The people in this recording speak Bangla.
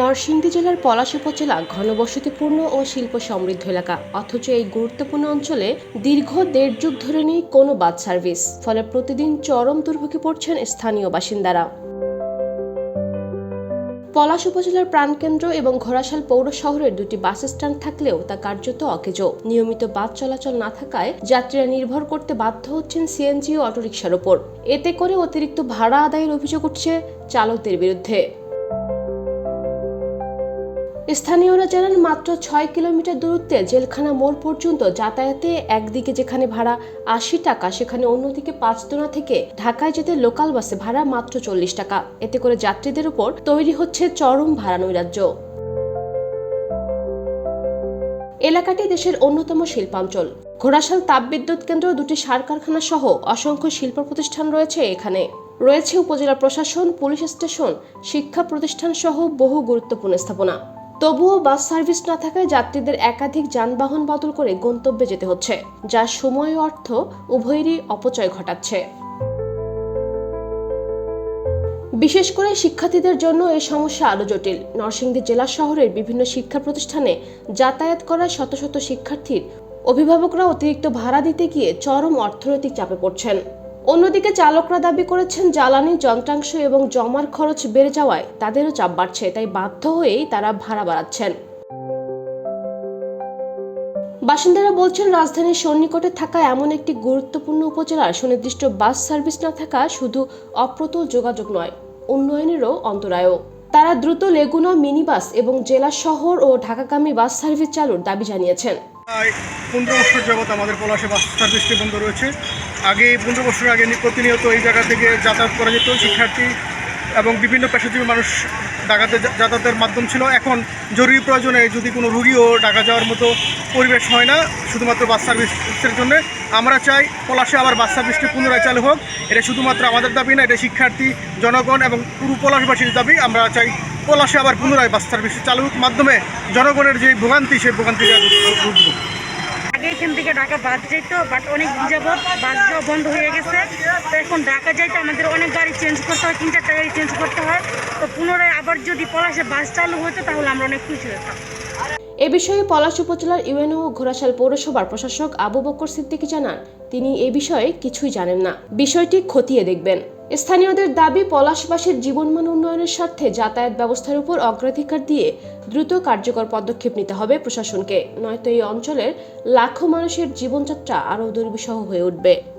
নরসিংদী জেলার পলাশ উপজেলা ঘনবসতিপূর্ণ ও শিল্প সমৃদ্ধ এলাকা। অথচ এই গুরুত্বপূর্ণ অঞ্চলে দীর্ঘ দেড় যুগ ধরে নেই কোনো বাস সার্ভিস। ফলে প্রতিদিন চরম দুর্ভোগে পড়ছেন স্থানীয় বাসিন্দারা। পলাশ উপজেলার প্রাণকেন্দ্র এবং ঘোড়াশাল পৌর শহরের দুটি বাস স্ট্যান্ড থাকলেও তা কার্যত অকেজ। নিয়মিত বাস চলাচল না থাকায় যাত্রীরা নির্ভর করতে বাধ্য হচ্ছেন সিএনজি ও অটোরিকশার ওপর। এতে করে অতিরিক্ত ভাড়া আদায়ের অভিযোগ উঠছে চালকদের বিরুদ্ধে। স্থানীয়রা জানান, মাত্র ছয় কিলোমিটার দূরত্বে জেলখানা মোড় পর্যন্ত যাতায়াতে একদিকে যেখানে ভাড়া আশি টাকা, সেখানে অন্যদিকে পাঁচদোনা থেকে ঢাকায় যেতে লোকাল বাসে ভাড়া মাত্র চল্লিশ টাকা। এতে করে যাত্রীদের উপর তৈরি হচ্ছে চরম ভাড়া নৈরাজ্য। এলাকাটি দেশের অন্যতম শিল্পাঞ্চল। ঘোড়াশাল তাপবিদ্যুৎ কেন্দ্র দুটি সার কারখানা সহ অসংখ্য শিল্প প্রতিষ্ঠান রয়েছে এখানে। রয়েছে উপজেলা প্রশাসন, পুলিশ স্টেশন, শিক্ষা প্রতিষ্ঠান সহ বহু গুরুত্বপূর্ণ স্থাপনা। তবুও বাস সার্ভিস না থাকায় যাত্রীদের একাধিক যানবাহন বদল করে গন্তব্যে যেতে হচ্ছে, যা সময় অর্থ উভয়েরই অপচয় ঘটাচ্ছে। বিশেষ করে শিক্ষার্থীদের জন্য এই সমস্যা আরও জটিল। নরসিংদী জেলা শহরের বিভিন্ন শিক্ষা প্রতিষ্ঠানে যাতায়াত করা শত শত শিক্ষার্থীর অভিভাবকরা অতিরিক্ত ভাড়া দিতে গিয়ে চরম অর্থনৈতিক চাপে পড়ছেন। অন্যদিকে চালকরা দাবি করেছেন, জ্বালানি যন্ত্রাংশ এবং জমার খরচ বেড়ে যাওয়ায় তাদেরও চাপ বাড়ছে, তাই বাধ্য হয়েই তারা ভাড়া বাড়াচ্ছেন। বাসিন্দারা বলছেন, রাজধানীর সন্নিকটে থাকা এমন একটি গুরুত্বপূর্ণ উপজেলার সুনির্দিষ্ট বাস সার্ভিস না থাকা শুধু অপ্রতুল যোগাযোগ নয়, উন্নয়নেরও অন্তরায়ও। তারা দ্রুত লেগুনা মিনি বাস এবং জেলা শহর ও ঢাকাগামী বাস সার্ভিস চালুর দাবি জানিয়েছেন। প্রায় পনেরো বছর যাবৎ আমাদের পলাশে বাস সার্ভিসটি বন্ধ রয়েছে। আগে পনেরো বছর আগে প্রতিনিয়ত এই জায়গা থেকে যাতায়াত করা যেত। শিক্ষার্থী এবং বিভিন্ন পেশাজীবী মানুষ ঢাকাতে যা- যাতায়াতের মাধ্যম ছিল। এখন জরুরি প্রয়োজনে যদি কোনো রুগীও ঢাকা যাওয়ার মতো পরিবেশ হয় না, শুধুমাত্র বাস সার্ভিসের জন্য। আমরা চাই পলাশে আবার বাস সার্ভিসটি পুনরায় চালু হোক। এটা শুধুমাত্র আমাদের দাবি না, এটা শিক্ষার্থী, জনগণ এবং পুরো পলাশবাসীর দাবি। আমরা চাই পলাশে আবার পুনরায় বাস সার্ভিস চালু হোক মাধ্যমে জনগণের যে ভোগান্তি সেই ভোগান্তি আগে এখান থেকে ঢাকা বাস যেত বাট অনেক যাবৎ বাস যাওয়া বন্ধ হয়ে গেছে। তো এখন ঢাকা যাইতে আমাদের অনেক গাড়ি চেঞ্জ করতে হয় তিন চারটা গাড়ি চেঞ্জ করতে হয়। তো পুনরায় আবার যদি পলাশে বাস চালু হতো তাহলে আমরা অনেক খুশি হতাম। এ বিষয়ে পলাশ উপজেলার ইউএনও ও ঘোড়াশাল পৌরসভার প্রশাসক আবু বকর সিদ্দিকী জানান তিনি এ বিষয়ে কিছুই জানেন না। বিষয়টি খতিয়ে দেখবেন। স্থানীয়দের দাবি, পলাশবাসীর জীবনমান উন্নয়নের স্বার্থে যাতায়াত ব্যবস্থার উপর অগ্রাধিকার দিয়ে দ্রুত কার্যকর পদক্ষেপ নিতে হবে প্রশাসনকে। নয়তো এই অঞ্চলের লাখো মানুষের জীবনযাত্রা আরও দুর্বিষহ হয়ে উঠবে।